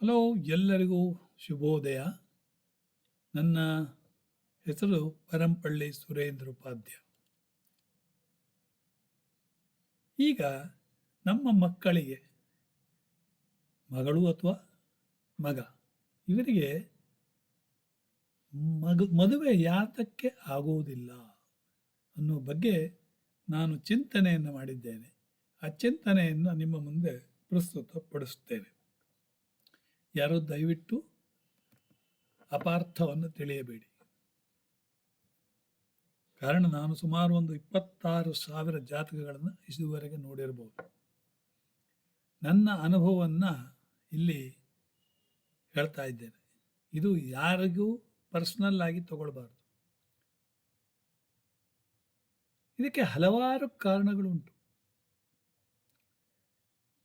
Hello ಎಲ್ಲರಿಗೂ ಶುಭೋದಯ. ನನ್ನ ಹೆಸರು ಪರಂಪಳ್ಳಿ ಸುರೇಂದ್ರ ಉಪಾಧ್ಯ ಈಗ ನಮ್ಮ ಮಕ್ಕಳಿಗೆ ಮಗಳು ಅಥವಾ ಮಗ, ಇವರಿಗೆ ಮಗು, ಮದುವೆ ಯಾತಕ್ಕೆ ಆಗುವುದಿಲ್ಲ ಅನ್ನೋ ಬಗ್ಗೆ ನಾನು ಚಿಂತನೆಯನ್ನು ಮಾಡಿದ್ದೇನೆ. ಆ ಚಿಂತನೆಯನ್ನು ನಿಮ್ಮ ಮುಂದೆ ಪ್ರಸ್ತುತಪಡಿಸುತ್ತೇನೆ. ಯಾರು ದಯವಿಟ್ಟು ಅಪಾರ್ಥವನ್ನು ತಿಳಿಯಬೇಡಿ. ಕಾರಣ ನಾನು ಸುಮಾರು ಒಂದು ಇಪ್ಪತ್ತಾರು ಸಾವಿರ ಜಾತಕಗಳನ್ನು ಇದುವರೆಗೆ ನೋಡಿರಬಹುದು ನನ್ನ ಅನುಭವವನ್ನು ಇಲ್ಲಿ ಹೇಳ್ತಾ ಇದ್ದೇನೆ. ಇದು ಯಾರಿಗೂ ಪರ್ಸ್ನಲ್ ಆಗಿ ತಗೊಳ್ಬಾರ್ದು. ಇದಕ್ಕೆ ಹಲವಾರು ಕಾರಣಗಳುಂಟು.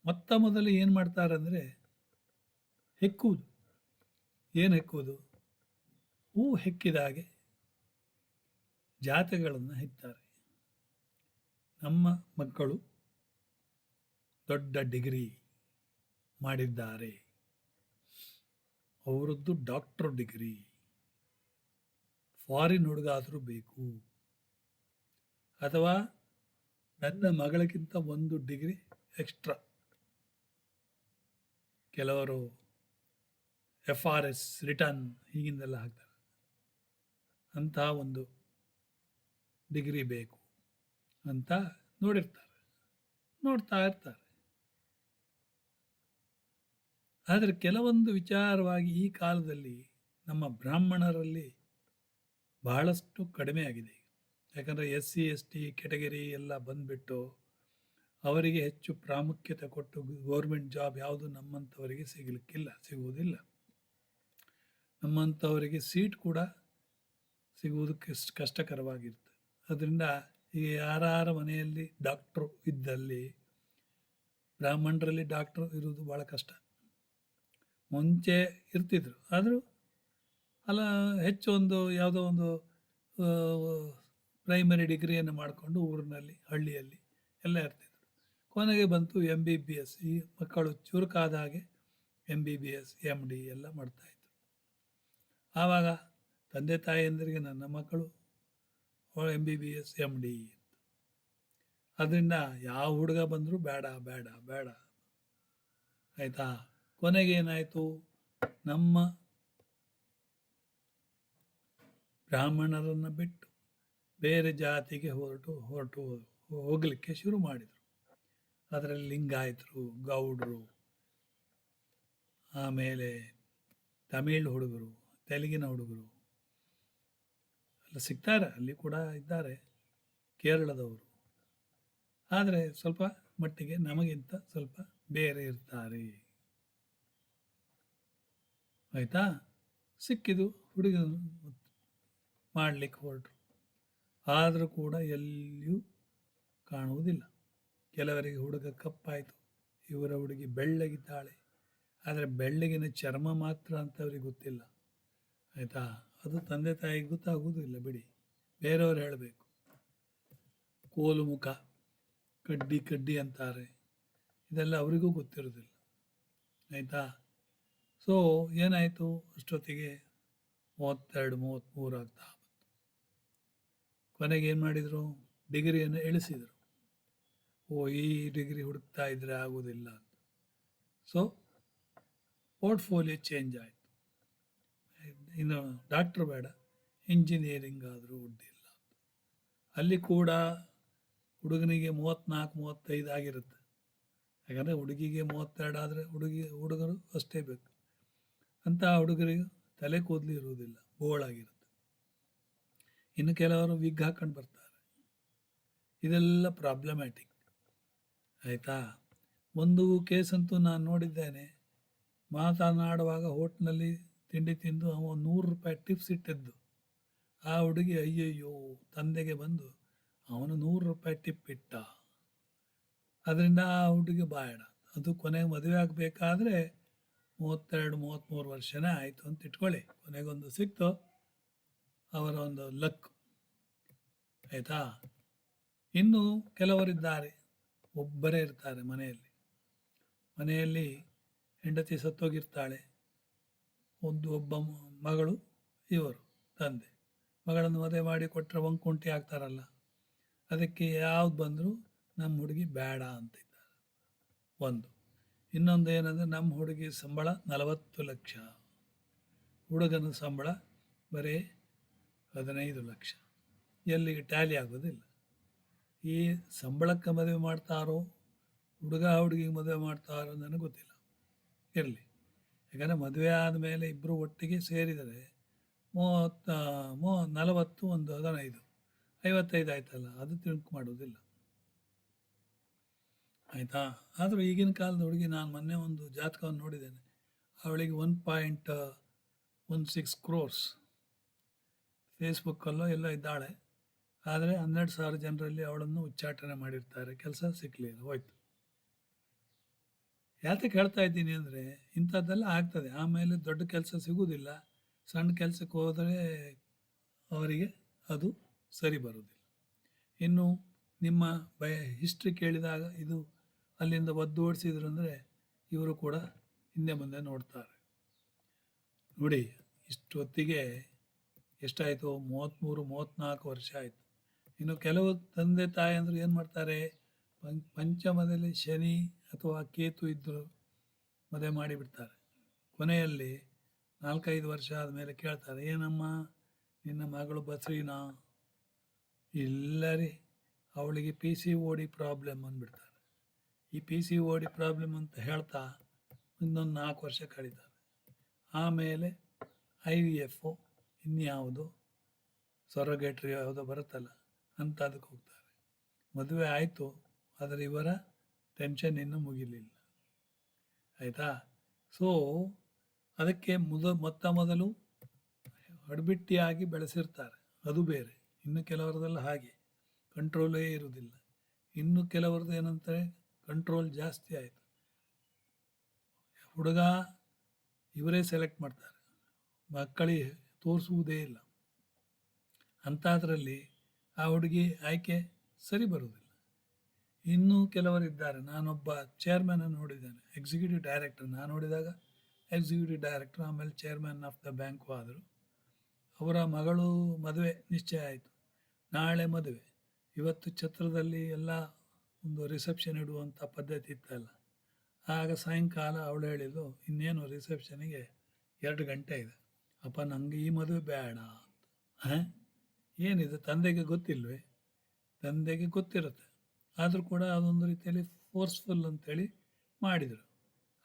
ಮೊತ್ತ ಮೊದಲು ಏನು ಮಾಡ್ತಾರೆ ಅಂದರೆ ಹೆಕ್ಕುವುದು? ಏನು ಹೆಕ್ಕುವುದು? ಹೂ ಹೆಕ್ಕಿದ ಹಾಗೆ ಜಾತಗಳನ್ನು ಹೆಕ್ತಾರೆ. ನಮ್ಮ ಮಕ್ಕಳು ದೊಡ್ಡ ಡಿಗ್ರಿ ಮಾಡಿದ್ದಾರೆ. ಅವರದ್ದು ಡಾಕ್ಟರ್ ಡಿಗ್ರಿ. ಫಾರಿನ್ ಹುಡುಗಾದರೂ ಬೇಕು. ಅಥವಾ ನನ್ನ ಮಗಳಿಗಿಂತ ಒಂದು ಡಿಗ್ರಿ ಎಕ್ಸ್ಟ್ರಾ. ಕೆಲವರು ಎಫ್ ಆರ್ ಎಸ್ ರಿಟರ್ನ್ ಹೀಗಿಂದೆಲ್ಲ ಹಾಕ್ತಾರೆ. ಅಂತಹ ಒಂದು ಡಿಗ್ರಿ ಬೇಕು ಅಂತ ನೋಡಿರ್ತಾರೆ. ನೋಡ್ತಾ ಇರ್ತಾರೆ. ಆದರೆ ಕೆಲವೊಂದು ವಿಚಾರವಾಗಿ ಈ ಕಾಲದಲ್ಲಿ ನಮ್ಮ ಬ್ರಾಹ್ಮಣರಲ್ಲಿ ಬಹಳಷ್ಟು ಕಡಿಮೆ ಆಗಿದೆ. ಯಾಕಂದರೆ S C S T category ಎಲ್ಲ ಬಂದುಬಿಟ್ಟು ಅವರಿಗೆ ಹೆಚ್ಚು ಪ್ರಾಮುಖ್ಯತೆ ಕೊಟ್ಟು ಗೌರ್ಮೆಂಟ್ ಜಾಬ್ ಯಾವುದು ನಮ್ಮಂಥವರಿಗೆ ಸಿಗಲಿಕ್ಕಿಲ್ಲ, ಸಿಗುವುದಿಲ್ಲ. ನಮ್ಮಂಥವರಿಗೆ ಸೀಟ್ ಕೂಡ ಸಿಗುವುದು ಕಷ್ಟ ಕಷ್ಟಕರವಾಗಿರುತ್ತೆ. ಅದರಿಂದ ಈ ಯಾರ ಮನೆಯಲ್ಲಿ ಡಾಕ್ಟ್ರು ಇದ್ದಲ್ಲಿ ಬ್ರಾಹ್ಮಣರಲ್ಲಿ ಡಾಕ್ಟ್ರು ಇರುವುದು ಭಾಳ ಕಷ್ಟ. ಮುಂಚೆ ಇರ್ತಿದ್ರು, ಆದರೂ ಅಲ್ಲ ಹೆಚ್ಚು ಒಂದು ಯಾವುದೋ ಒಂದು ಪ್ರೈಮರಿ ಡಿಗ್ರಿಯನ್ನು ಮಾಡಿಕೊಂಡು ಊರಿನಲ್ಲಿ, ಹಳ್ಳಿಯಲ್ಲಿ ಎಲ್ಲ ಇರ್ತಿದ್ರು. ಕೊನೆಗೆ ಬಂತು ಎಂ ಬಿ ಬಿ ಎಸ್ ಈ ಮಕ್ಕಳು ಚುರುಕಾದ ಹಾಗೆ M B B S M D ಎಲ್ಲ ಮಾಡ್ತಾಯಿದ್ರು ಆವಾಗ ತಂದೆ ತಾಯಿಯಂದರಿಗೆ ನನ್ನ ಮಕ್ಕಳು M B B S M D ಅದರಿಂದ ಯಾವ ಹುಡುಗ ಬಂದರೂ ಬೇಡ ಬೇಡ ಬೇಡ. ಆಯಿತಾ? ಕೊನೆಗೆ ಏನಾಯಿತು? ನಮ್ಮ ಬ್ರಾಹ್ಮಣರನ್ನು ಬಿಟ್ಟು ಬೇರೆ ಜಾತಿಗೆ ಹೊರಟು ಹೊರಟು ಹೋಗಲಿಕ್ಕೆ ಶುರು ಮಾಡಿದರು. ಅದರಲ್ಲಿ ಲಿಂಗಾಯತರು, ಗೌಡರು, ಆಮೇಲೆ ತಮಿಳು ಹುಡುಗರು ತೆಲುಗಿನ ಹುಡುಗರು. ಅಲ್ಲ ಸಿಗ್ತಾರೆ, ಅಲ್ಲಿ ಕೂಡ ಇದ್ದಾರೆ ಕೇರಳದವರು. ಆದರೆ ಸ್ವಲ್ಪ ಮಟ್ಟಿಗೆ ನಮಗಿಂತ ಸ್ವಲ್ಪ ಬೇರೆ ಇರ್ತಾರೆ. ಆಯಿತಾ? ಸಿಕ್ಕಿದು ಹುಡುಗ ಮಾಡಲಿಕ್ಕೆ ಹೊರಟರು. ಆದರೂ ಕೂಡ ಎಲ್ಲಿಯೂ ಕಾಣುವುದಿಲ್ಲ. ಕೆಲವರಿಗೆ ಹುಡುಗ ಕಪ್ಪಾಯಿತು, ಇವರ ಹುಡುಗಿ ಬೆಳ್ಳಗಿದ್ದಾಳೆ. ಆದರೆ ಬೆಳ್ಳಗಿನ ಚರ್ಮ ಮಾತ್ರ ಅಂತವ್ರಿಗೆ ಗೊತ್ತಿಲ್ಲ. ಆಯಿತಾ? ಅದು ತಂದೆ ತಾಯಿಗೆ ಗೊತ್ತಾಗುವುದಿಲ್ಲ ಬಿಡಿ. ಬೇರೆಯವರು ಹೇಳಬೇಕು. ಕೋಲು ಮುಖ, ಕಡ್ಡಿ ಕಡ್ಡಿ ಅಂತಾರೆ. ಇದೆಲ್ಲ ಅವರಿಗೂ ಗೊತ್ತಿರೋದಿಲ್ಲ. ಆಯಿತಾ? ಸೊ ಏನಾಯಿತು? ಅಷ್ಟೊತ್ತಿಗೆ ಮೂವತ್ತೆರಡು ಮೂವತ್ತ್ಮೂರು ಆಗ್ತಾ ಬಂತು. ಕೊನೆಗೆ ಏನು ಮಾಡಿದರು? ಡಿಗ್ರಿಯನ್ನು ಇಳಿಸಿದರು ಓ, ಈ ಡಿಗ್ರಿ ಹುಡುಕ್ತಾ ಇದ್ದರೆ ಆಗೋದಿಲ್ಲ ಅಂತ. ಸೊ ಪೋರ್ಟ್ಫೋಲಿಯೋ ಚೇಂಜ್ ಆಯಿತು. ಇನ್ನು ಡಾಕ್ಟ್ರ್ ಬೇಡ ಇಂಜಿನಿಯರಿಂಗ್ ಆದರೂ ಉಡ್ಡಿಲ್ಲ ಅಲ್ಲಿ ಕೂಡ ಹುಡುಗನಿಗೆ ಮೂವತ್ತ್ನಾಲ್ಕು ಮೂವತ್ತೈದು ಆಗಿರುತ್ತೆ. ಯಾಕಂದರೆ ಹುಡುಗಿಗೆ ಮೂವತ್ತೆರಡು ಆದರೆ ಹುಡುಗಿ, ಹುಡುಗರು ಅಷ್ಟೇ ಬೇಕು. ಅಂತಹ ಹುಡುಗರಿಗೆ ತಲೆ ಕೂದಲು ಇರುವುದಿಲ್ಲ, ಬೋಳಾಗಿರುತ್ತೆ. ಇನ್ನು ಕೆಲವರು ವಿಗ್ ಹಾಕೊಂಡು ಬರ್ತಾರೆ. ಇದೆಲ್ಲ ಪ್ರಾಬ್ಲಮ್ಯಾಟಿಕ್ ಆಯಿತಾ? ಒಂದು ಕೇಸಂತೂ ನಾನು ನೋಡಿದ್ದೇನೆ. ಮಾತನಾಡುವಾಗ ಹೋಟ್ಲಲ್ಲಿ ತಿಂಡಿ ತಿಂದು ಅವ ನೂರು ರೂಪಾಯಿ ಟಿಪ್ಸ್ ಇಟ್ಟಿದ್ದು. ಆ ಹುಡುಗಿ ಅಯ್ಯಯ್ಯೋ, ತಂದೆಗೆ ಬಂದು ಅವನು ನೂರು ರೂಪಾಯಿ ಟಿಪ್ ಇಟ್ಟ. ಅದರಿಂದ ಆ ಹುಡುಗಿ ಬಾಯಡ ಅದು ಕೊನೆಗೆ ಮದುವೆ ಆಗಬೇಕಾದ್ರೆ ಮೂವತ್ತೆರಡು ಮೂವತ್ತ್ಮೂರು ವರ್ಷನೇ ಆಯಿತು ಅಂತ ಇಟ್ಕೊಳ್ಳಿ. ಕೊನೆಗೊಂದು ಸಿಕ್ತು. ಅವರ ಒಂದು ಲಕ್ ಆಯಿತಾ? ಇನ್ನು ಕೆಲವರಿದ್ದಾರೆ. ಒಬ್ಬರೇ ಇರ್ತಾರೆ ಮನೆಯಲ್ಲಿ. ಮನೆಯಲ್ಲಿ ಹೆಂಡತಿ ಸತ್ತೋಗಿರ್ತಾಳೆ. ಒಂದು ಒಬ್ಬ ಮಗಳು, ಇವರು, ತಂದೆ. ಮಗಳನ್ನು ಮದುವೆ ಮಾಡಿ ಕೊಟ್ಟರೆ ಒಂಕುಂಟಿ ಆಗ್ತಾರಲ್ಲ. ಅದಕ್ಕೆ ಯಾವ್ದು ಬಂದರೂ ನಮ್ಮ ಹುಡುಗಿ ಬೇಡ ಅಂತಿದ್ದಾರೆ. ಒಂದು. ಇನ್ನೊಂದು ಏನಂದರೆ ನಮ್ಮ ಹುಡುಗಿ ಸಂಬಳ ನಲವತ್ತು ಲಕ್ಷ. ಹುಡುಗನ ಸಂಬಳ ಬರೀ ಹದಿನೈದು ಲಕ್ಷ. ಎಲ್ಲಿಗೆ ಟ್ಯಾಲಿ ಆಗೋದಿಲ್ಲ. ಈ ಸಂಬಳಕ್ಕೆ ಮದುವೆ ಮಾಡ್ತಾರೋ, ಹುಡುಗ ಹುಡುಗಿಗೆ ಮದುವೆ ಮಾಡ್ತಾರೋ ನನಗೆ ಗೊತ್ತಿಲ್ಲ. ಇರಲಿ. ಯಾಕಂದರೆ ಮದುವೆ ಆದಮೇಲೆ ಇಬ್ಬರು ಒಟ್ಟಿಗೆ ಸೇರಿದರೆ ಮೂವತ್ತ, ಮೂ, ನಲವತ್ತು ಒಂದು ಹದಿನೈದು, ಐವತ್ತೈದು ಆಯ್ತಲ್ಲ, ಅದು ತಿಳ್ಕು ಮಾಡೋದಿಲ್ಲ ಆಯಿತಾ? ಆದರೂ ಈಗಿನ ಕಾಲದ ಹುಡುಗಿ ನಾನು ಮೊನ್ನೆ ಒಂದು ಜಾತಕವನ್ನು ನೋಡಿದ್ದೇನೆ. ಅವಳಿಗೆ one point one six crores ಫೇಸ್ಬುಕ್ಕಲ್ಲೋ ಎಲ್ಲ ಇದ್ದಾಳೆ. ಆದರೆ ಹನ್ನೆರಡು ಸಾವಿರ ಜನರಲ್ಲಿ ಅವಳನ್ನು ಉಚ್ಚಾಟನೆ ಮಾಡಿರ್ತಾರೆ. ಕೆಲಸ ಸಿಕ್ಕಲಿಲ್ಲ ಹೋಯ್ತು. ಯಾತಕ್ಕೆ ಹೇಳ್ತಾ ಇದ್ದೀನಿ ಅಂದರೆ ಇಂಥದ್ದೆಲ್ಲ ಆಗ್ತದೆ. ಆಮೇಲೆ ದೊಡ್ಡ ಕೆಲಸ ಸಿಗುವುದಿಲ್ಲ. ಸಣ್ಣ ಕೆಲಸಕ್ಕೆ ಹೋದರೆ ಅವರಿಗೆ ಅದು ಸರಿ ಬರುವುದಿಲ್ಲ. ಇನ್ನು ನಿಮ್ಮ ಬಯ ಹಿಸ್ಟ್ರಿ ಕೇಳಿದಾಗ ಇದು ಅಲ್ಲಿಂದ ಒದ್ದು ಓಡಿಸಿದ್ರು ಅಂದರೆ ಇವರು ಕೂಡ ಹಿಂದೆ ಮುಂದೆ ನೋಡ್ತಾರೆ. ನೋಡಿ ಇಷ್ಟೊತ್ತಿಗೆ ಎಷ್ಟಾಯಿತು? ಮೂವತ್ತ್ಮೂರು ಮೂವತ್ತ್ನಾಲ್ಕು ವರ್ಷ ಆಯಿತು. ಇನ್ನು ಕೆಲವು ತಂದೆ ತಾಯಿ ಅಂದರು ಏನು ಮಾಡ್ತಾರೆ? ಪಂಚಮದಲ್ಲಿ ಶನಿ ಅಥವಾ ಕೇತು ಇದ್ದರು ಮದುವೆ ಮಾಡಿಬಿಡ್ತಾರೆ. ಕೊನೆಯಲ್ಲಿ ನಾಲ್ಕೈದು ವರ್ಷ ಆದಮೇಲೆ ಕೇಳ್ತಾರೆ, ಏನಮ್ಮ, ನಿನ್ನ ಮಗಳು ಬಸ್ರೀನಾ? ಇಲ್ಲ ರೀ ಅವಳಿಗೆ P C O D problem ಅಂದ್ಬಿಡ್ತಾರೆ. ಈ P C O D problem ಅಂತ ಹೇಳ್ತಾ ಇನ್ನೊಂದು ನಾಲ್ಕು ವರ್ಷ ಕಳೀತಾರೆ. ಆಮೇಲೆ ಐ ವಿ ಎಫು ಇನ್ಯಾವುದು, ಸೊರಗೇಟ್ರಿ ಯಾವುದೋ ಬರುತ್ತಲ್ಲ ಅಂತ ಅದಕ್ಕೆ ಹೋಗ್ತಾರೆ. ಮದುವೆ ಆಯಿತು ಆದರೆ ಇವರ ಟೆನ್ಷನ್ ಇನ್ನೂ ಮುಗಿಲಿಲ್ಲ. ಆಯಿತಾ? ಸೊ ಅದಕ್ಕೆ ಮೊದ, ಮೊತ್ತ ಮೊದಲು ಅಡ್ಬಿಟ್ಟಿಯಾಗಿ ಬೆಳೆಸಿರ್ತಾರೆ. ಅದು ಬೇರೆ. ಇನ್ನು ಕೆಲವರದೆಲ್ಲ ಹಾಗೆ. ಕಂಟ್ರೋಲೇ ಇರುವುದಿಲ್ಲ. ಇನ್ನು ಕೆಲವರದ್ದು ಏನಂತಾರೆ? ಕಂಟ್ರೋಲ್ ಜಾಸ್ತಿ ಆಯಿತು. ಹುಡುಗ ಇವರೇ ಸೆಲೆಕ್ಟ್ ಮಾಡ್ತಾರೆ. ಮಕ್ಕಳಿಗೆ ತೋರಿಸುವುದೇ ಇಲ್ಲ. ಅಂಥದ್ರಲ್ಲಿ ಆ ಹುಡುಗಿ ಆಯ್ಕೆ ಸರಿ ಬರುವುದಿಲ್ಲ. ಇನ್ನೂ ಕೆಲವರಿದ್ದಾರೆ. ನಾನೊಬ್ಬ ಚೇರ್ಮನ್ ನೋಡಿದ್ದೇನೆ. ಎಕ್ಸಿಕ್ಯೂಟಿವ್ ಡೈರೆಕ್ಟರ್ ನಾನು ನೋಡಿದಾಗ ಎಕ್ಸಿಕ್ಯೂಟಿವ್ ಡೈರೆಕ್ಟರ್ ಆಮೇಲೆ ಚೇರ್ಮನ್ ಆಫ್ ದ ಬ್ಯಾಂಕು ಆದರು. ಅವರ ಮಗಳು ಮದುವೆ ನಿಶ್ಚಯ ಆಯಿತು. ನಾಳೆ ಮದುವೆ. ಇವತ್ತು ಛತ್ರದಲ್ಲಿ ಎಲ್ಲ ಒಂದು ರಿಸೆಪ್ಷನ್ ಇಡುವಂಥ ಪದ್ಧತಿ ಇತ್ತಲ್ಲ. ಆಗ ಸಾಯಂಕಾಲ ಅವಳು ಹೇಳಿದ್ದು, ಇನ್ನೇನು ರಿಸೆಪ್ಷನಿಗೆ ಎರಡು ಗಂಟೆ ಇದೆ. ಅಪ್ಪ ನನಗೆ ಈ ಮದುವೆ ಬೇಡ ಅಂತ. ಏನಿದೆ? ತಂದೆಗೆ ಗೊತ್ತಿಲ್ವೇ? ತಂದೆಗೆ ಗೊತ್ತಿರುತ್ತೆ. ಆದರೂ ಕೂಡ ಅದೊಂದು ರೀತಿಯಲ್ಲಿ ಫೋರ್ಸ್ಫುಲ್ ಅಂತೇಳಿ ಮಾಡಿದರು.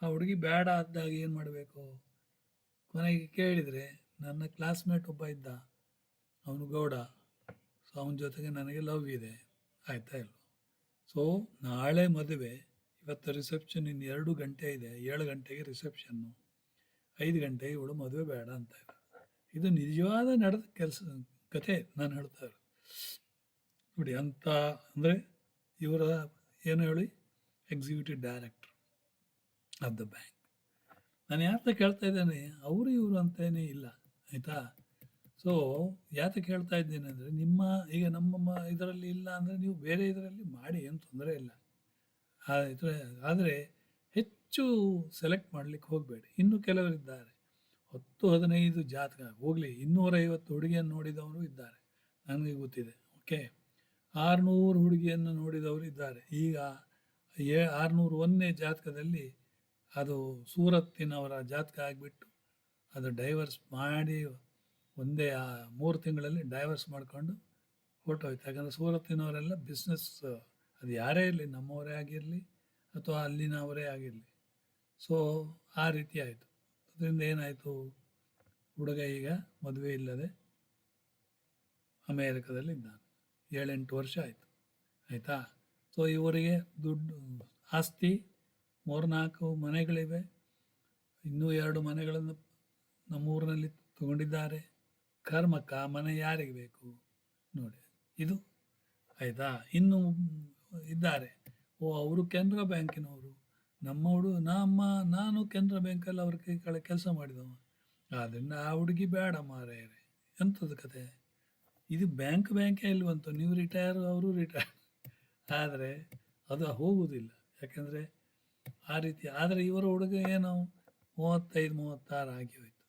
ಆ ಹುಡುಗಿ ಬೇಡ ಆದಾಗ ಏನು ಮಾಡಬೇಕು? ಕೊನೆಗೆ ಕೇಳಿದರೆ, ನನ್ನ ಕ್ಲಾಸ್ಮೇಟ್ ಒಬ್ಬ ಇದ್ದ. ಅವನು ಗೌಡ. ಸೊ ಅವನ ಜೊತೆಗೆ ನನಗೆ ಲವ್ ಇದೆ. ಆಯ್ತಾ ಇಲ್ಲ ಸೊ ನಾಳೆ ಮದುವೆ. ಇವತ್ತು ರಿಸೆಪ್ಷನ್ ಇನ್ನು ಎರಡು ಗಂಟೆ ಇದೆ. ಏಳು ಗಂಟೆಗೆ ರಿಸೆಪ್ಷನ್ನು ಐದು ಗಂಟೆಗೆ ಇವಳು ಮದುವೆ ಬೇಡ ಅಂತ ಇದ್ದಾರೆ ಇದು ನಿಜವಾದ ನಡೆದ ಕೆಲಸ, ಕಥೆ, ನಾನು ಹೇಳ್ತಾ ಇರೋದು. ನೋಡಿ, ಅಂತ ಅಂದರೆ ಇವರ ಏನು ಹೇಳಿ? Executive director of the bank ನಾನು ಯಾತಕ್ಕೆ ಕೇಳ್ತಾ ಇದ್ದೇನೆ? ಅವರು ಇವರು ಅಂತೇನೇ ಇಲ್ಲ, ಆಯಿತಾ? ಸೊ ಯಾತಕ್ಕೆ ಹೇಳ್ತಾ ಇದ್ದೇನೆ ಅಂದರೆ, ನಿಮ್ಮ, ಈಗ ನಮ್ಮ ಇದರಲ್ಲಿ ಇಲ್ಲ ಅಂದರೆ ನೀವು ಬೇರೆ ಇದರಲ್ಲಿ ಮಾಡಿ, ಏನು ತೊಂದರೆ ಇಲ್ಲ. ಆದರೆ ಹೆಚ್ಚು ಸೆಲೆಕ್ಟ್ ಮಾಡಲಿಕ್ಕೆ ಹೋಗಬೇಡಿ. ಇನ್ನೂ ಕೆಲವರಿದ್ದಾರೆ. ಹತ್ತು, ಹದಿನೈದು ಜಾತಕ, ಹೋಗಲಿ, ಇನ್ನೂರೈವತ್ತು ಹುಡುಗಿಯನ್ನು ನೋಡಿದವರು ಇದ್ದಾರೆ. ನನಗೆ ಗೊತ್ತಿದೆ ಓಕೆ ಆರುನೂರು ಹುಡುಗಿಯನ್ನು ನೋಡಿದವರು ಇದ್ದಾರೆ ಈಗ ಏ ಆರುನೂರು ಒಂದನೇ ಜಾತಕದಲ್ಲಿ ಅದು ಸೂರತ್ತಿನವರ ಜಾತಕ ಆಗಿಬಿಟ್ಟು ಅದು ಡೈವರ್ಸ್ ಮಾಡಿ ಒಂದೇ ಆ ಮೂರು ತಿಂಗಳಲ್ಲಿ ಡೈವರ್ಸ್ ಮಾಡಿಕೊಂಡು ಹೊರಟೋಯ್ತು ಯಾಕಂದರೆ ಸೂರತ್ತಿನವರೆಲ್ಲ ಬಿಸ್ನೆಸ್ ಅದು ಯಾರೇ ಇರಲಿ, ನಮ್ಮವರೇ ಆಗಿರಲಿ ಅಥವಾ ಅಲ್ಲಿನವರೇ ಆಗಿರಲಿ. ಸೊ ಆ ರೀತಿ ಆಯಿತು. ಅದರಿಂದ ಏನಾಯಿತು? ಹುಡುಗ ಈಗ ಮದುವೆ ಇಲ್ಲದೆ ಅಮೇರಿಕದಲ್ಲಿ ಇದ್ದಾನೆ ಏಳೆಂಟು ವರ್ಷ ಆಯಿತು. ಆಯಿತಾ? ಸೊ ಇವರಿಗೆ ದುಡ್ಡು, ಆಸ್ತಿ, ಮೂರ್ನಾಲ್ಕು ಮನೆಗಳಿವೆ. ಇನ್ನೂ ಎರಡು ಮನೆಗಳನ್ನು ನಮ್ಮೂರಿನಲ್ಲಿ ತಗೊಂಡಿದ್ದಾರೆ. ಕರ್ಮಕ್ಕ ಮನೆ ಯಾರಿಗೆ ಬೇಕು? ನೋಡಿ, ಇದು ಆಯಿತಾ? ಇನ್ನು ಇದ್ದಾರೆ. ಓ, ಅವರು ಕೆನರಾ ಬ್ಯಾಂಕಿನವರು. ನಮ್ಮ ಹುಡು, ನಮ್ಮ, ನಾನು ಕೆನರಾ ಬ್ಯಾಂಕಲ್ಲಿ ಅವ್ರ ಕೈ ಕೆಲಸ ಮಾಡಿದವ. ಆದ್ದರಿಂದ ಆ ಹುಡುಗಿ ಬೇಡ ಮಾರೇರೆ. ಎಂಥದ್ದು ಕತೆ? ಇದು ಬ್ಯಾಂಕ್ ಬ್ಯಾಂಕೇ ಇಲ್ವಂತು. ನೀವು ರಿಟೈರ್, ಅವರು ರಿಟೈರ್. ಆದರೆ ಅದು ಹೋಗುವುದಿಲ್ಲ ಯಾಕೆಂದರೆ ಆ ರೀತಿ, ಆದರೆ ಇವರ ಹುಡುಗ ಏನು? ಮೂವತ್ತೈದು, ಮೂವತ್ತಾರು ಆಗಿ ಹೋಯಿತು.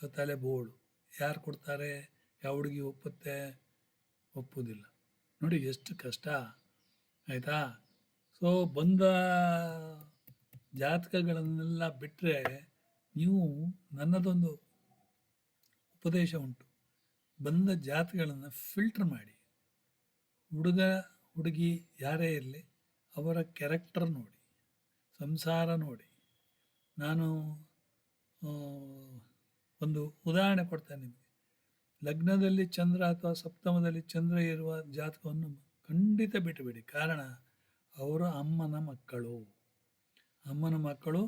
ಸೊ ತಲೆ ಬೋಳು. ಯಾರು ಕೊಡ್ತಾರೆ? ಯಾವ ಹುಡುಗಿ ಒಪ್ಪುತ್ತೆ? ಒಪ್ಪುವುದಿಲ್ಲ ನೋಡಿ ಎಷ್ಟು ಕಷ್ಟ. ಆಯಿತಾ? ಸೊ ಬಂದ ಜಾತಕಗಳನ್ನೆಲ್ಲ ಬಿಟ್ಟರೆ ನೀವು ನನ್ನದೊಂದು ಉಪದೇಶ ಉಂಟು. ಬಂದ ಜಾತಿಗಳನ್ನು ಫಿಲ್ಟರ್ ಮಾಡಿ. ಹುಡುಗ, ಹುಡುಗಿ ಯಾರೇ ಇರಲಿ, ಅವರ ಕ್ಯಾರೆಕ್ಟರ್ ನೋಡಿ, ಸಂಸಾರ ನೋಡಿ. ನಾನು ಒಂದು ಉದಾಹರಣೆ ಕೊಡ್ತೇನೆ ನಿಮಗೆ. ಲಗ್ನದಲ್ಲಿ ಚಂದ್ರ ಅಥವಾ ಸಪ್ತಮದಲ್ಲಿ ಚಂದ್ರ ಇರುವ ಜಾತಕವನ್ನು ಖಂಡಿತ ಬಿಟ್ಟುಬಿಡಿ. ಕಾರಣ, ಅವರ ಅಮ್ಮನ ಮಕ್ಕಳು. ಅಮ್ಮನ ಮಕ್ಕಳು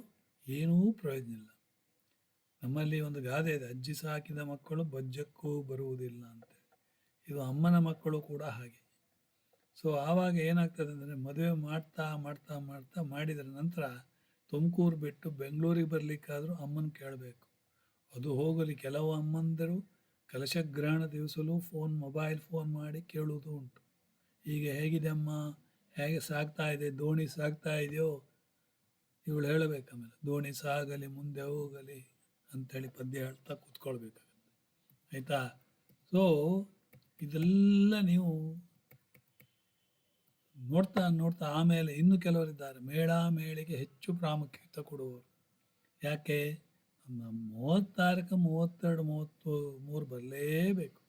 ಏನೂ ಪ್ರಯೋಜನ ಇಲ್ಲ. ನಮ್ಮಲ್ಲಿ ಒಂದು ಗಾದೆ ಇದೆ. ಅಜ್ಜಿ ಸಾಕಿದ ಮಕ್ಕಳು ಬಜ್ಜಕ್ಕೂ ಬರುವುದಿಲ್ಲ ಅಂತ. ಇದು ಅಮ್ಮನ ಮಕ್ಕಳು ಕೂಡ ಹಾಗೆ. ಸೊ ಆವಾಗ ಏನಾಗ್ತದೆ ಅಂದರೆ ಮದುವೆ ಮಾಡ್ತಾ ಮಾಡ್ತಾ ಮಾಡ್ತಾ ಮಾಡಿದ ನಂತರ ತುಮಕೂರು ಬಿಟ್ಟು ಬೆಂಗಳೂರಿಗೆ ಬರಲಿಕ್ಕಾದರೂ ಅಮ್ಮನ ಕೇಳಬೇಕು. ಅದು ಹೋಗಲಿ. ಕೆಲವು ಅಮ್ಮಂದರು ಕಲಶಗ್ರಹಣ ದಿವಸಲೂ ಫೋನ್ ಮೊಬೈಲ್ ಫೋನ್ ಮಾಡಿ ಕೇಳುವುದು ಉಂಟು. ಈಗ ಹೇಗಿದೆ ಅಮ್ಮ? ಹೇಗೆ ಸಾಗ್ತಾ ಇದೆ? ದೋಣಿ ಸಾಗ್ತಾ ಇದೆಯೋ? ಇವಳು ಹೇಳಬೇಕು ಆಮೇಲೆ. ದೋಣಿ ಸಾಗಲಿ, ಮುಂದೆ ಹೋಗಲಿ. ಅಂಥೇಳಿ ಪದ್ಯ ಹೇಳ್ತಾ ಕೂತ್ಕೊಳ್ಬೇಕಾಗತ್ತೆ. ಆಯಿತಾ? ಸೊ ಇದೆಲ್ಲ ನೀವು ನೋಡ್ತಾ ನೋಡ್ತಾ ಆಮೇಲೆ ಇನ್ನು ಕೆಲವರಿದ್ದಾರೆ. ಮೇಳ ಮೇಳಿಗೆ ಹೆಚ್ಚು ಪ್ರಾಮುಖ್ಯತೆ ಕೊಡುವವರು. ಯಾಕೆ? ಮೂವತ್ತಾರಕ್ಕೆ ಮೂವತ್ತೆರಡು, ಮೂವತ್ತು ಮೂರು ಬರಲೇಬೇಕು.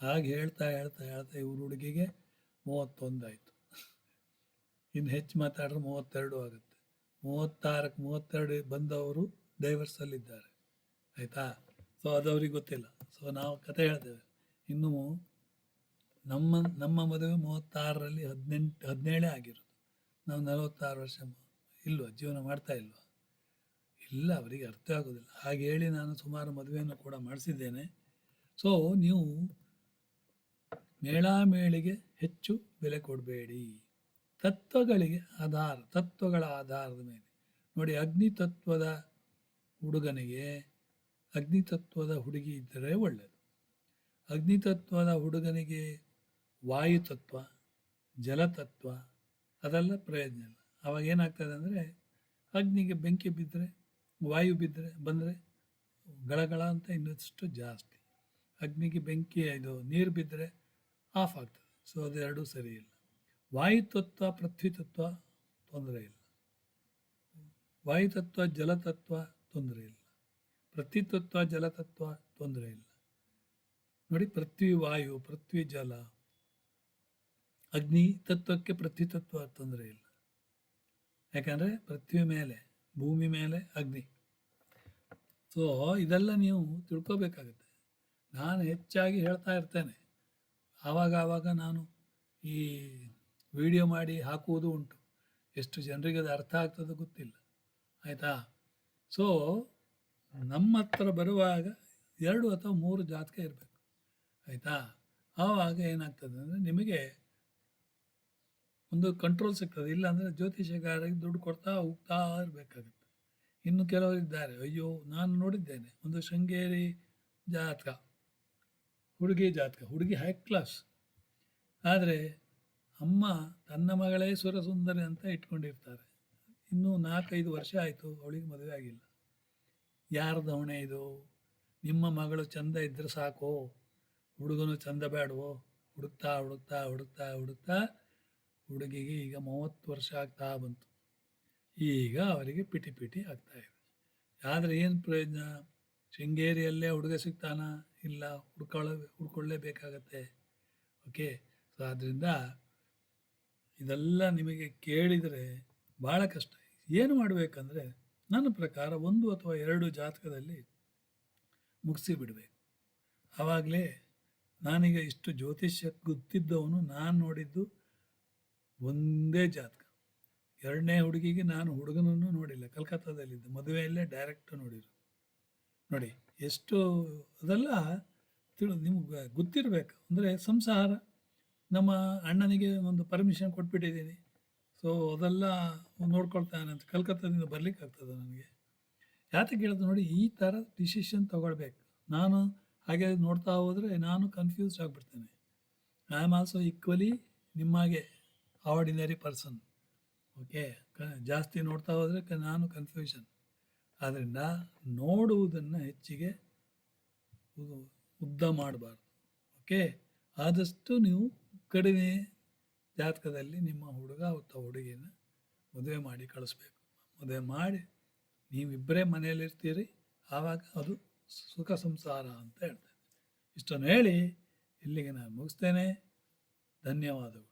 ಹಾಗೆ ಹೇಳ್ತಾ ಹೇಳ್ತಾ ಹೇಳ್ತಾ ಇವ್ರ ಹುಡುಗಿಗೆ ಮೂವತ್ತೊಂದಾಯಿತು ಇನ್ನು ಹೆಚ್ಚು ಮಾತಾಡಿದ್ರೆ ಮೂವತ್ತೆರಡು ಆಗುತ್ತೆ. ಮೂವತ್ತಾರಕ್ಕೆ ಮೂವತ್ತೆರಡು ಬಂದವರು ಡೈವರ್ಸಲ್ಲಿದ್ದಾರೆ. ಆಯಿತಾ? ಸೊ ಅದು ಅವ್ರಿಗೆ ಗೊತ್ತಿಲ್ಲ. ಸೊ ನಾವು ಕತೆ ಹೇಳ್ತೇವೆ. ಇನ್ನು ನಮ್ಮ ನಮ್ಮ ಮದುವೆ ಮೂವತ್ತಾರರಲ್ಲಿ ಹದಿನೆಂಟು, ಹದಿನೇಳೇ ಆಗಿರೋದು. ನಾವು ನಲವತ್ತಾರು ವರ್ಷ ಇಲ್ವಾ? ಜೀವನ ಮಾಡ್ತಾ ಇಲ್ವಾ? ಇಲ್ಲ, ಅವರಿಗೆ ಅರ್ಥ ಆಗೋದಿಲ್ಲ. ಹಾಗೆ ಹೇಳಿ ನಾನು ಸುಮಾರು ಮದುವೆಯನ್ನು ಕೂಡ ಮಾಡಿಸಿದ್ದೇನೆ. ಸೊ ನೀವು ಮೇಳಾಮೇಳಿಗೆ ಹೆಚ್ಚು ಬೆಲೆ ಕೊಡಬೇಡಿ. ತತ್ವಗಳಿಗೆ ಆಧಾರ, ತತ್ವಗಳ ಆಧಾರದ ಮೇಲೆ. ನೋಡಿ ಅಗ್ನಿ ತತ್ವದ ಹುಡುಗನಿಗೆ ಅಗ್ನಿ ತತ್ವದ ಹುಡುಗಿ ಇದ್ದರೆ ಒಳ್ಳೆಯದು ಅಗ್ನಿ ತತ್ವದ ಹುಡುಗನಿಗೆ ವಾಯು ತತ್ವ ಜಲತತ್ವ ಅದೆಲ್ಲ ಪ್ರಯೋಜನ ಇಲ್ಲ. ಅವಾಗ ಏನಾಗ್ತದೆ ಅಂದರೆ ಅಗ್ನಿಗೆ ಬೆಂಕಿ ಬಿದ್ದರೆ, ವಾಯು ಬಿದ್ದರೆ, ಬಂದರೆ ಗಳಗಳ ಅಂತ ಇನ್ನಷ್ಟು ಜಾಸ್ತಿ. ಅಗ್ನಿಗೆ ಬೆಂಕಿ, ಇದು ನೀರು ಬಿದ್ದರೆ ಆಫ್ ಆಗ್ತದೆ. ಸೊ, ಅದೆರಡೂ ಸರಿ ಇಲ್ಲ. ವಾಯುತತ್ವ ಪೃಥ್ವಿ ತತ್ವ ತೊಂದರೆ ಇಲ್ಲ. ವಾಯುತತ್ವ, ಜಲತತ್ವ ತೊಂದರೆ ಇಲ್ಲ. ಪೃಥ್ವಿತತ್ವ ಜಲತತ್ವ ತೊಂದರೆ ಇಲ್ಲ. ನೋಡಿ ಪೃಥ್ವಿ ವಾಯು, ಪೃಥ್ವಿ ಜಲ. ಅಗ್ನಿ ತತ್ವಕ್ಕೆ ಪೃಥ್ವಿ ತತ್ವ ತೊಂದರೆ ಇಲ್ಲ. ಯಾಕಂದರೆ ಪೃಥ್ವಿ ಮೇಲೆ, ಭೂಮಿ ಮೇಲೆ ಅಗ್ನಿ. ಸೊ ಇದೆಲ್ಲ ನೀವು ತಿಳ್ಕೋಬೇಕಾಗುತ್ತೆ. ನಾನು ಹೆಚ್ಚಾಗಿ ಹೇಳ್ತಾ ಇರ್ತೇನೆ. ಆವಾಗ ಆವಾಗ ನಾನು ಈ ವಿಡಿಯೋ ಮಾಡಿ ಹಾಕುವುದು ಉಂಟು. ಎಷ್ಟು ಜನರಿಗೆ ಅದು ಅರ್ಥ ಆಗ್ತದೋ ಗೊತ್ತಿಲ್ಲ. ಆಯಿತಾ? ಸೊ ನಮ್ಮ ಹತ್ರ ಬರುವಾಗ ಎರಡು ಅಥವಾ ಮೂರು ಜಾತಕ ಇರಬೇಕು. ಆಯಿತಾ? ಆವಾಗ ಏನಾಗ್ತದೆ ಅಂದರೆ ನಿಮಗೆ ಒಂದು ಕಂಟ್ರೋಲ್ ಸಿಗ್ತದೆ. ಇಲ್ಲಾಂದರೆ ಜ್ಯೋತಿಷಗಾರಿಗೆ ದುಡ್ಡು ಕೊಡ್ತಾ ಹೋಗ್ತಾ ಇರಬೇಕಾಗುತ್ತೆ. ಇನ್ನು ಕೆಲವರು ಇದ್ದಾರೆ. ಅಯ್ಯೋ, ನಾನು ನೋಡಿದ್ದೇನೆ. ಒಂದು ಶೃಂಗೇರಿ ಜಾತಕ, ಹುಡುಗಿ ಜಾತಕ, ಹುಡುಗಿ ಹೈ ಕ್ಲಾಸ್ ಆದರೆ ಅಮ್ಮ ತನ್ನ ಮಗಳೇ ಸುರಸುಂದರಿ ಅಂತ ಇಟ್ಕೊಂಡಿರ್ತಾರೆ. ಇನ್ನೂ ನಾಲ್ಕೈದು ವರ್ಷ ಆಯಿತು ಅವಳಿಗೆ ಮದುವೆ ಆಗಿಲ್ಲ. ಯಾರ್ದು ಹೊಣೆ ಇದು? ನಿಮ್ಮ ಮಗಳು ಚಂದ ಇದ್ದರೆ ಸಾಕು. ಹುಡುಗನು ಚಂದ ಬೇಡವೋ ಹುಡುಕ್ತಾ ಹುಡುಕ್ತಾ ಹುಡುಕ್ತಾ ಹುಡುಕ್ತಾ ಹುಡುಗಿಗೆ ಈಗ ಮೂವತ್ತು ವರ್ಷ ಆಗ್ತಾ ಬಂತು. ಈಗ ಅವರಿಗೆ ಪಿಟಿ ಪಿಟಿ ಆಗ್ತಾ ಇದೆ. ಆದರೆ ಏನು ಪ್ರಯೋಜನ? ಶೃಂಗೇರಿಯಲ್ಲೇ ಹುಡುಗ ಸಿಗ್ತಾನ? ಇಲ್ಲ ಹುಡ್ಕೊಳ್ಳ ಹುಡ್ಕೊಳ್ಳೇಬೇಕಾಗತ್ತೆ. ಓಕೆ, ಸೊ ಆದ್ದರಿಂದ ಇದೆಲ್ಲ ನಿಮಗೆ ಕೇಳಿದರೆ ಭಾಳ ಕಷ್ಟ. ಏನು ಮಾಡಬೇಕಂದ್ರೆ ನನ್ನ ಪ್ರಕಾರ ಒಂದು ಅಥವಾ ಎರಡು ಜಾತಕದಲ್ಲಿ ಮುಗಿಸಿ ಬಿಡಬೇಕು. ಆವಾಗಲೇ ನಾನೀಗ ಇಷ್ಟು ಜ್ಯೋತಿಷ್ಯ ಗೊತ್ತಿದ್ದವನು ನಾನು ನೋಡಿದ್ದು ಒಂದೇ ಜಾತಕ. ಎರಡನೇ ಹುಡುಗಿಗೆ ನಾನು ಹುಡುಗನನ್ನು ನೋಡಿಲ್ಲ. ಕಲ್ಕತ್ತಾದಲ್ಲಿದ್ದೆ. ಮದುವೆಯಲ್ಲೇ ಡೈರೆಕ್ಟ್ ನೋಡಿರು ನೋಡಿ, ಎಷ್ಟು ಅದೆಲ್ಲ ತಿಳಿದು ನಿಮ್ಗೆ ಗೊತ್ತಿರಬೇಕು. ಅಂದರೆ ಸಂಸಾರ. ನಮ್ಮ ಅಣ್ಣನಿಗೆ ಒಂದು ಪರ್ಮಿಷನ್ ಕೊಟ್ಬಿಟ್ಟಿದ್ದೀನಿ. ಸೊ ಅದೆಲ್ಲ ನೋಡ್ಕೊಳ್ತಾನೆ ಅಂತ ಕಲ್ಕತ್ತಾದಿಂದ ಬರ್ಲಿಕ್ಕೆ ಆಗ್ತದೆ ನನಗೆ. ಯಾತಕ್ಕೆ ಕೇಳಿದ್ರು ನೋಡಿ, ಈ ಥರ ಡಿಸಿಷನ್ ತಗೊಳ್ಬೇಕು. ನಾನು ಹಾಗೆ ನೋಡ್ತಾ ಹೋದರೆ ನಾನು ಕನ್ಫ್ಯೂಸ್ ಆಗಿಬಿಡ್ತೇನೆ. ಐ ಆಮ್ ಆಲ್ಸೋ ಈಕ್ವಲಿ ನಿಮ್ಮಾಗೆ ಆರ್ಡಿನರಿ ಪರ್ಸನ್ ಓಕೆ ಜಾಸ್ತಿ ನೋಡ್ತಾ ಹೋದರೆ ನಾನು ಕನ್ಫ್ಯೂಷನ್ ಆದ್ದರಿಂದ ನೋಡುವುದನ್ನು ಹೆಚ್ಚಿಗೆ ಉದ್ದ ಮಾಡಬಾರ್ದು. ಓಕೆ ಆದಷ್ಟು ನೀವು ಕಡಿಮೆ ಜಾತಕದಲ್ಲಿ ನಿಮ್ಮ ಹುಡುಗ ಅಥವಾ ಹುಡುಗಿನ ಮದುವೆ ಮಾಡಿ ಕಳಿಸ್ಬೇಕು. ಮದುವೆ ಮಾಡಿ ನೀವಿಬ್ಬರೇ ಮನೆಯಲ್ಲಿರ್ತೀರಿ. ಆವಾಗ ಅದು ಸುಖ ಸಂಸಾರ ಅಂತ ಹೇಳ್ತೇನೆ ಇಷ್ಟನ್ನು ಹೇಳಿ ಇಲ್ಲಿಗೆ ನಾನು ಮುಗಿಸ್ತೇನೆ. ಧನ್ಯವಾದಗಳು.